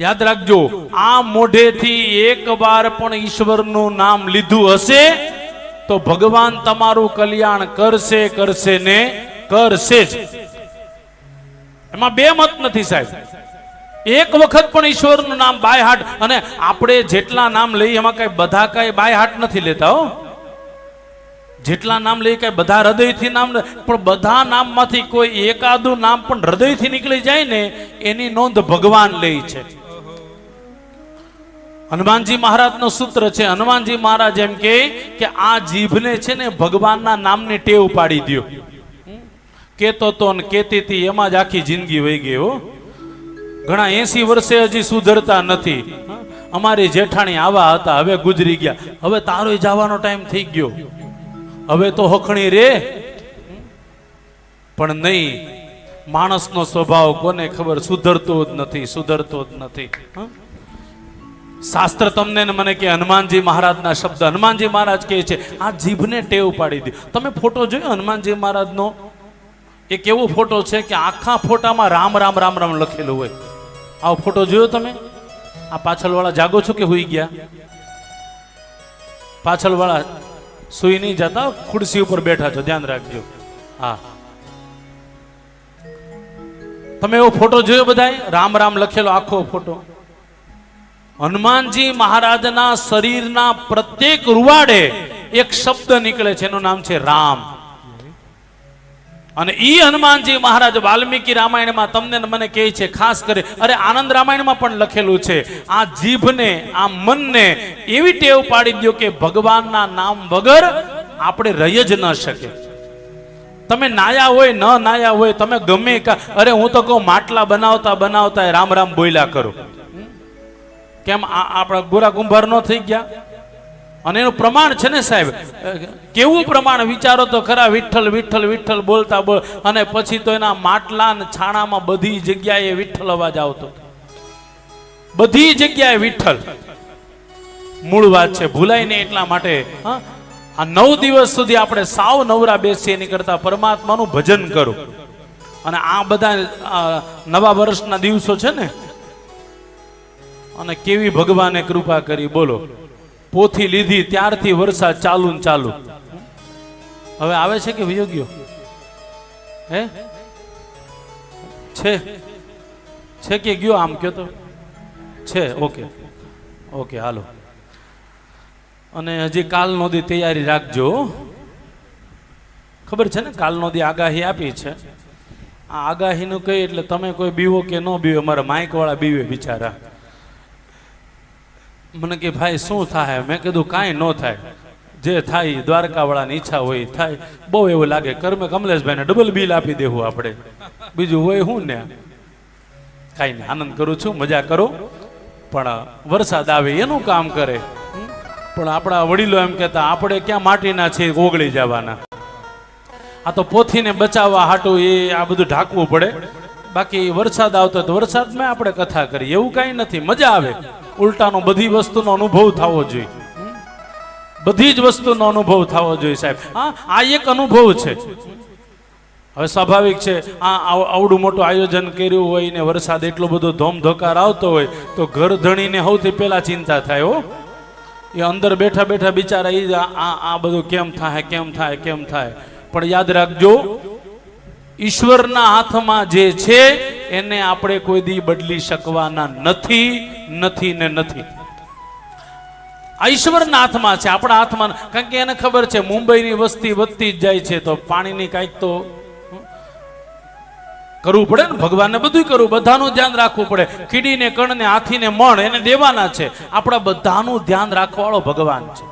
યાદ રાખજો, આ મોઢેથી એક વાર પણ ઈશ્વરનું નામ લીધું હશે, તો ભગવાન તમારું કલ્યાણ કરશે કરશે ને કરશે જ. એમાં બે મત નથી સાહેબ. એક વખત પણ ઈશ્વરનું નામ બાય હાટ અને આપણે જેટલા નામ લઈએ, એમાં કઈ બધા કઈ બાય હાટ નથી લેતા હો. જેટલા નામ લઈએ કઈ બધા હૃદયથી નામ પણ બધા નામમાંથી કોઈ એકાદું નામ પણ હૃદયથી નીકળી જાય ને, એની નોંધ ભગવાન લે છે. હનુમાનજી મહારાજનો સૂત્ર છે, હનુમાનજી મહારાજ એમ કહે કે આ જીભને છે ને ભગવાનના નામની ટેવ પાડી દ્યો. કેતો તો ને કેતી હતી એમાં જ આખી જિંદગી વહી ગઈ હો. ઘણા એસી વર્ષે હજી સુધરતા નથી. અમારી જેઠાણી આવા હતા, હવે ગુજરી ગયા. હવે તારો જવાનો ટાઈમ થઈ ગયો. હવે તો હખણી રે. પણ નહીં, માણસનો સ્વભાવ કોને ખબર? સુધરતો જ નથી, સુધરતો જ નથી. હં? શાસ્ત્ર તમને મને કે, હનુમાનજી મહારાજના શબ્દ. હનુમાનજી મહારાજ કહે છે, આ જીભને ટેવ પાડી દી. તમે ફોટો જોયો હનુમાનજી મહારાજનો? એક એવો ફોટો છે કે આખા ફોટામાં રામ રામ રામ રામ લખેલું હોય. આવો ફોટો જોયો તમે? આ પાછળવાળા જાગો છો કે હોઈ ગયા? પાછળવાળા સુઈ નહીં જતા, ખુરશી ઉપર બેઠા છો, ધ્યાન રાખજો. હા. તમે એવો ફોટો જોયો બધાય રામ રામ લખેલો આખો ફોટો. હનુમાનજી મહારાજના શરીરના પ્રત્યેક રૂવાડે એક શબ્દ નીકળે છે, એનું નામ છે રામ. અને ઈ હનુમાનજી મહારાજ વાલ્મીકી રામાયણમાં તમને મને કહે છે, ખાસ કરી, અરે આનંદ રામાયણમાં પણ લખેલું છે, આ જીભને, આ મનને એવી ટેવ પાડી દો કે ભગવાનના નામ વગર આપણે રહી જ ન શકે તમે નાયા હોય, ન નાયા હોય, તમે ગમે કા, અરે હું તો કહું, માટલા બનાવતા બનાવતા રામ રામ બોલ્યા કરો. કેમ આપણા ગોરા કુંભાર ન થઈ ગયા? અને એનું પ્રમાણ છે ને સાહેબ, કેવું પ્રમાણ? વિચારો તો ખરા, વિઠ્ઠલ વિઠ્ઠલ વિઠ્ઠલ બોલતા બોલ. અને પછી તો એના માટલા ને છાણામાં બધી જગ્યાએ વિઠ્ઠલ અવાજ આવતો. બધી જગ્યાએ વિઠ્ઠલ. મૂળ વાત છે, ભૂલાય નહીં એટલા માટે? આ નવ દિવસ સુધી આપણે સાવ નવરા બેસીએ એની કરતા પરમાત્માનું ભજન કરો. અને આ બધા નવા વર્ષના દિવસો છે ને અને કેવી ભગવાને કૃપા કરી, બોલો. પોથી લીધી, ત્યારથી વરસાદ ચાલુ ને ચાલુ. હવે આવે છે કે વયો ગયો? હે? છે. છે કે ગયો આમ કયો તો? છે, ઓકે. ઓકે, હાલો. અને હજી કાલ નોદી તૈયારી રાખજો. ખબર છે ને, કાલ નોદી આગાહી આપી છે. આ આગાહીનું કહી એટલે તમે કોઈ બીવો કે ન બીવો, મારા માઇક વાળા બીવે બિચારા. મને કે, ભાઈ, શું થાય? મેં કીધું, કાંઈ ન થાય. જે થાય દ્વારકાવાળાની ઈચ્છા હોય થાય. બહુ એવું લાગે, કર્મે કમલેશભાઈને ડબલ બિલ આપી દેવું આપણે. બીજું હોય હું ને? કાંઈ નહીં, આનંદ કરું છું, મજા કરો. પણ વરસાદ આવે, એનું કામ કરે. પણ આપણા વડીલો એમ કહેતા, આપણે ક્યાં માટીના છે ઓગળી જવાના. આ તો પોથીને બચાવવા હાટું એ, આ બધું ઢાંકવું પડે. બાકી વરસાદ આવતો તો વરસાદમાં આપણે કથા કરીએ. એવું કાંઈ નથી, મજા આવે. ઉલટાનો બધી વસ્તુનો અનુભવ થવો જોઈએ. બધી જ વસ્તુનો અનુભવ થવો જોઈએ સાહેબ. હા, આ એક અનુભવ છે. હવે સ્વાભાવિક છે, આ આવ- આવડું મોટું આયોજન કર્યું હોય ને વરસાદ એટલો બધો ધોમધોકાર આવતો હોય, તો ઘર ધણીને સૌથી પહેલા ચિંતા થાય હો. એ અંદર બેઠા બેઠા બિચારા એ આ- આ બધું કેમ થાય કેમ થાય કેમ થાય. પણ યાદ રાખજો, ઈશ્વરના હાથમાં જે છે, એને આપણે કોઈ દી બદલી શકવાના નથી. નથી ને નથી. આ ઈશ્વરના હાથમાં છે, આપણા હાથમાં કારણ કે એને ખબર છે, મુંબઈની વસ્તી વધતી જ જાય છે, તો પાણીની કાંઈક તો કરવું પડે ને? ભગવાનને બધું કરવું, બધાનું ધ્યાન રાખવું પડે. કીડીને, કણને, હાથીને મણ, એને દેવાના છે. આપણા બધાનું ધ્યાન રાખવાવાળો ભગવાન છે.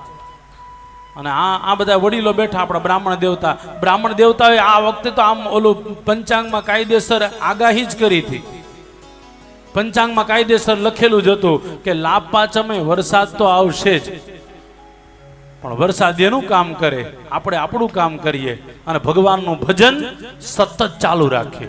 અને આ આ બધા વડીલો બેઠા આપણા બ્રાહ્મણ દેવતા. બ્રાહ્મણ દેવતાએ આ વખતે તો આમ ઓલું પંચાંગમાં કાયદેસર આગાહી જ કરી હતી. પંચાંગમાં કાયદેસર લખેલું જ હતું કે લાભ પાંચમે વરસાદ તો આવશે જ. પણ વરસાદ એનું કામ કરે. આપણે આપણું કામ કરીએ. અને ભગવાનનું ભજન સતત ચાલુ રાખીએ.